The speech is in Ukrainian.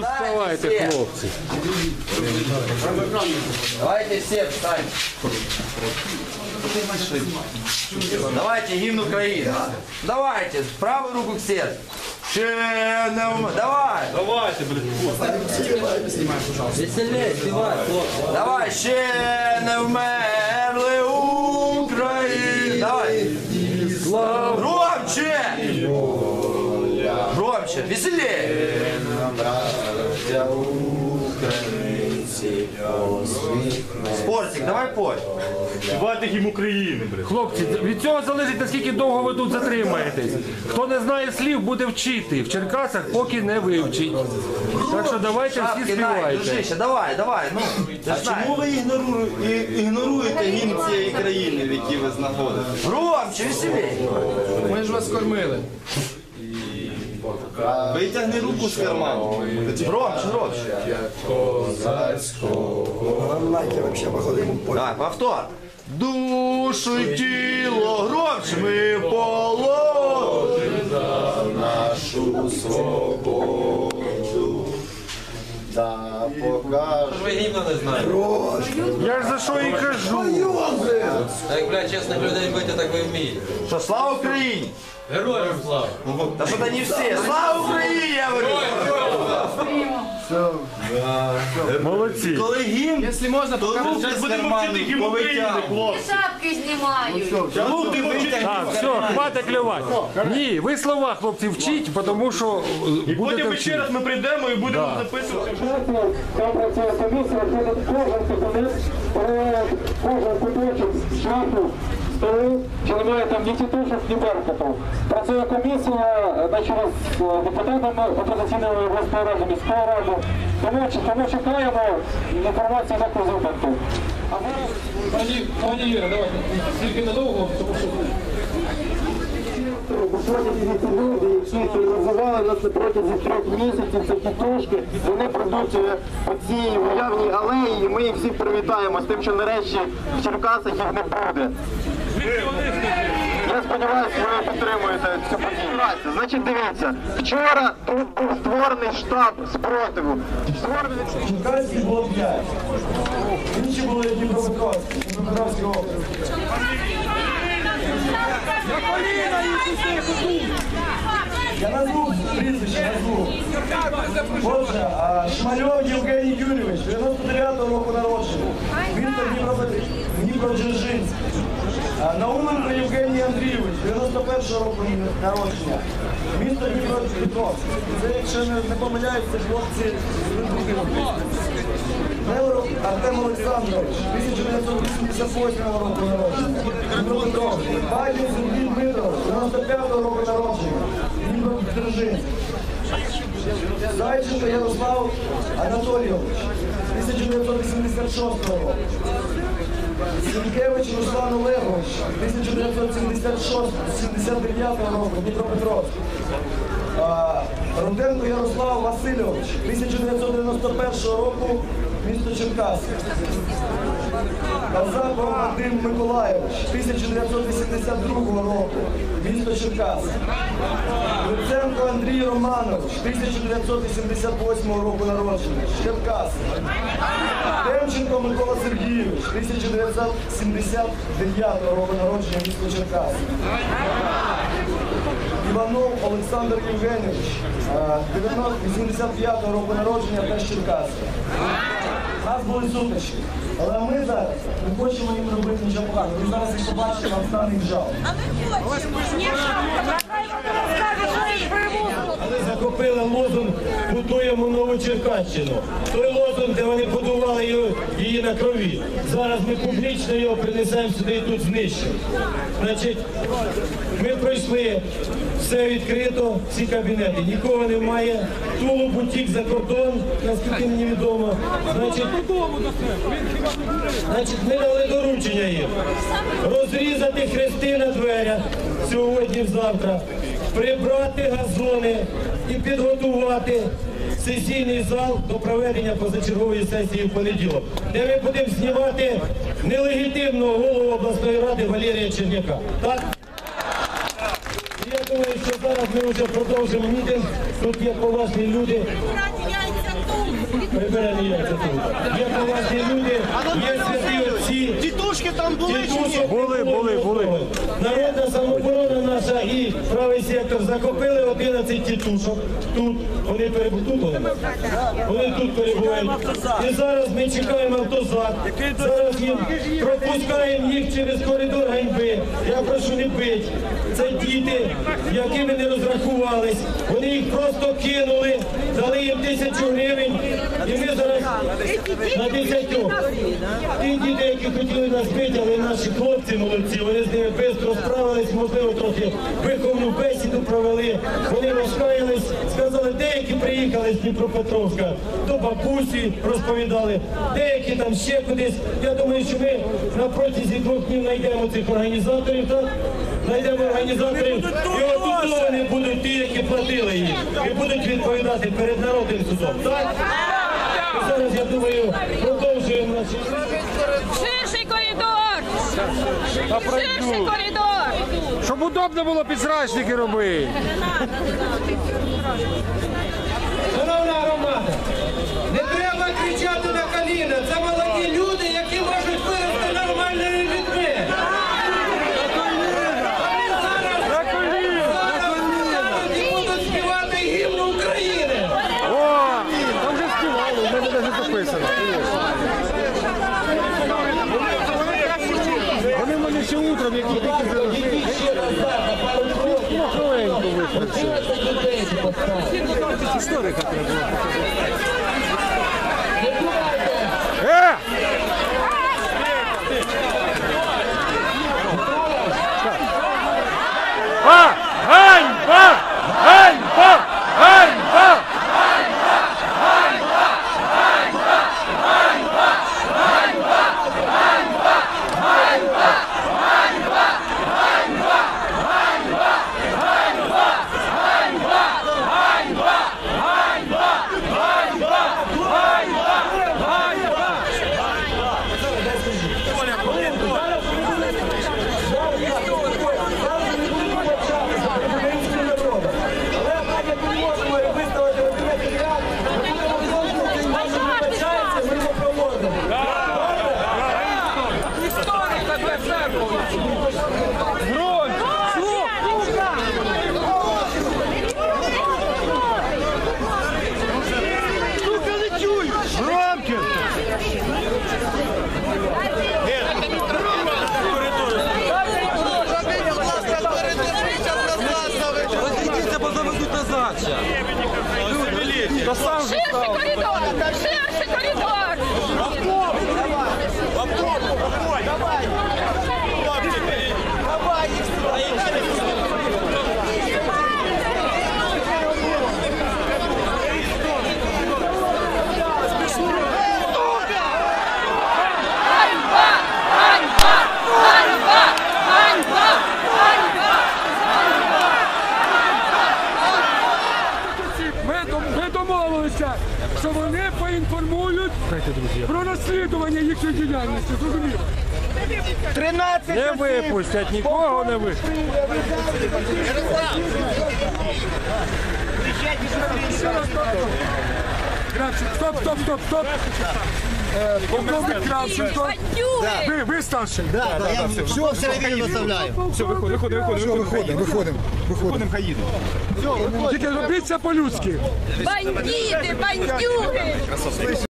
Давайте, все. хлопці. Давайте все встань. Давайте гимн Украины. Давайте, правую руку к сердцу. Ще не вм- Давай. Давайте, блядь. Веселей, співай, хлопці. Давай, ще не вмерли Україна. Давай. Громче. Громче, веселее. Спортик, давай пой. Співайте гімн України, блядь. Хлопці, від цього залежить, наскільки довго ви тут затримаєтесь. Хто не знає слів, буде вчити. В Черкасах поки не вивчить. Так що давайте всі Шапки, дай, співайте. дружище, давай, давай, ну, ти ж знаєш. Чому ви ігнору- і- ігноруєте гімн цієї країни, в якій ви знаходитесь? Громче, веселее. Ми ж вас кормили. Витягни руку з карману. Громче, громче. Так, повтор. Душу і тіло громче ми положимо. Нашу свободу. Да, покажу. Ви гімна не знаєте. Я ж за що і кажу. Так, бля, чесних людей бити, так ви вмієте. Що, слава Україні! Героям слава! Та що та не всі. Слава Україні, я говорю! Молодці. Коли гімн, Якщо можна, то покажу. руки з Будемо вчити гімн України, хлопці. Шапки знімають. Руки витягни. Так, все, хватить клювати. Ні, ви слова, хлопці, вчіть, тому що е, І будете потім ще вчити. раз ми прийдемо і будемо записувати. Там працює комісія, що кожен кабінет кожен куточок шляху, столи, чи немає там ні тітушок, ні беркуту. Працює комісія е, на чолі з е, депутатами опозиційної обласної ради, міської ради. Тому, тому чекаємо інформації на кожен випадку. А зараз... Пані, пані Іра, давайте, тільки недовго, тому що... Буквально ці люди, які називали нас на протязі трьох місяців, це тітушки, вони пройдуть е, по цій уявній алеї, і ми їх всіх привітаємо з тим, що нарешті в Черкасах їх не буде. Я сподіваюся, ви підтримуєте цю подію. Значить, дивіться, вчора тут був створений штаб спротиву. Створений Черкаський було 5. Інші були Дніпропетровські, Дніпропетровський округ. Я назву прізвище, назву. Отже, а, Шмальов Євгеній Юрійович, 99-го року народження. Місто Дніпропетр- Дніпродзержинськ. Науменко Євгеній Андрійович, 91-го року народження. Місто Дніпропетровськ. Це, якщо не, помиляюсь, це хлопці з. Невров Артем Олександрович, 1988 року народження. Дніпропетровськ. Байдін Сергій Дмитров, 95 року народження. Дніпропетровськ. Зайченко Ярослав Анатолійович, 1986 року. Сінкевич Руслан Олегович, 1976-79 року, Дніпропетровськ. Руденко Ярослав Васильович, 1991 року, місто Черкаси. Казаков Вадим Миколаєвич, 1982 року, місто Черкаси. Луценко Андрій Романович, 1988 року народження, Черкаси. Демченко Микола Сергійович, 1979 року народження, місто Черкаси. Іванов Олександр Євгенійович, е, 85 року народження, теж Черкаси. У нас були сутички. Але ми зараз не хочемо їм робити нічого поганого. Ви зараз їх побачимо, нам стане їх жалко. Закупили лозунг «Будуємо нову Черкащину». Той лозунг, де вони будували її, на крові. Зараз ми публічно його принесемо сюди і тут знищимо. Значить, ми пройшли все відкрито, всі кабінети, нікого немає. Тулу бутік за кордон, наскільки мені відомо. Значить, значить, ми дали доручення їм розрізати хрести на дверях сьогодні-завтра, прибрати газони і підготувати сесійний зал до проведення позачергової сесії в понеділок, де ми будемо знімати нелегітимного голову обласної ради Валерія Черняка. Так? І Я думаю, що зараз ми вже продовжимо мітинг. Тут є поважні люди. Яйця яйця тут. Є поважні люди, є святі отці. Тітушки там були чи ні? Були, були, були. Народна самооборона наша і правий сектор захопили 11 тітушок. Тут вони перебувають. Тут вони? Вони тут перебувають. І зараз ми чекаємо автозак. Зараз їм пропускаємо їх через коридор ганьби. Я прошу не бить. Це діти, якими не розрахувались. Вони їх просто кинули, дали їм тисячу гривень. На десятьох. Ті діти, які хотіли нас бити, але наші хлопці молодці, вони з ними швидко справились, можливо, трохи виховну бесіду провели. Вони розкаялись, сказали, деякі приїхали з Дніпропетровська до бабусі, розповідали, деякі там ще кудись. Я думаю, що ми на протязі двох днів знайдемо цих організаторів, так? Знайдемо організаторів, і отут вони будуть ті, які платили їм, і будуть відповідати перед народним судом. Так? Зараз, я думаю, продовжуємо наші. Ширший коридор! Ширший коридор! Щоб удобно було підсрачники робити. Шановна громада, не треба кричати на коліна. Це молоді люди, які можуть вирости нормальними людьми. Зараз і будуть співати гімн України. О, там вже співали, в мене навіть записано. Вони в мене ще утром, які тільки залишили. Ну, хвилинку виходить. Історика треба. Е! Ганьба! Ганьба! Ганьба! Але так як ми можемо виставити документи ряд, ми будемо продовжувати, ми не вибачаємося, ми його проводимо. Розійдіться, бо ще. Ширший коридор! Ширший коридор! Ганьба! Ганьба! Ганьба! Ганьба! Ганьба! Ми, дом- ми домовилися, що вони поінформують про розслідування їхньої діяльності. Зрозуміло? 13 Не випустять, нікого не випустять. Кравченко, стоп, стоп, стоп, стоп. Е, Полковник Кравченко. Ви, ви старший? Все, все рівно виставляю. Все, виходимо, виходимо, виходимо. Виходимо, виходимо. Виходимо, хай їдуть. Тільки робіть це по-людськи. Бандити! Бандюги!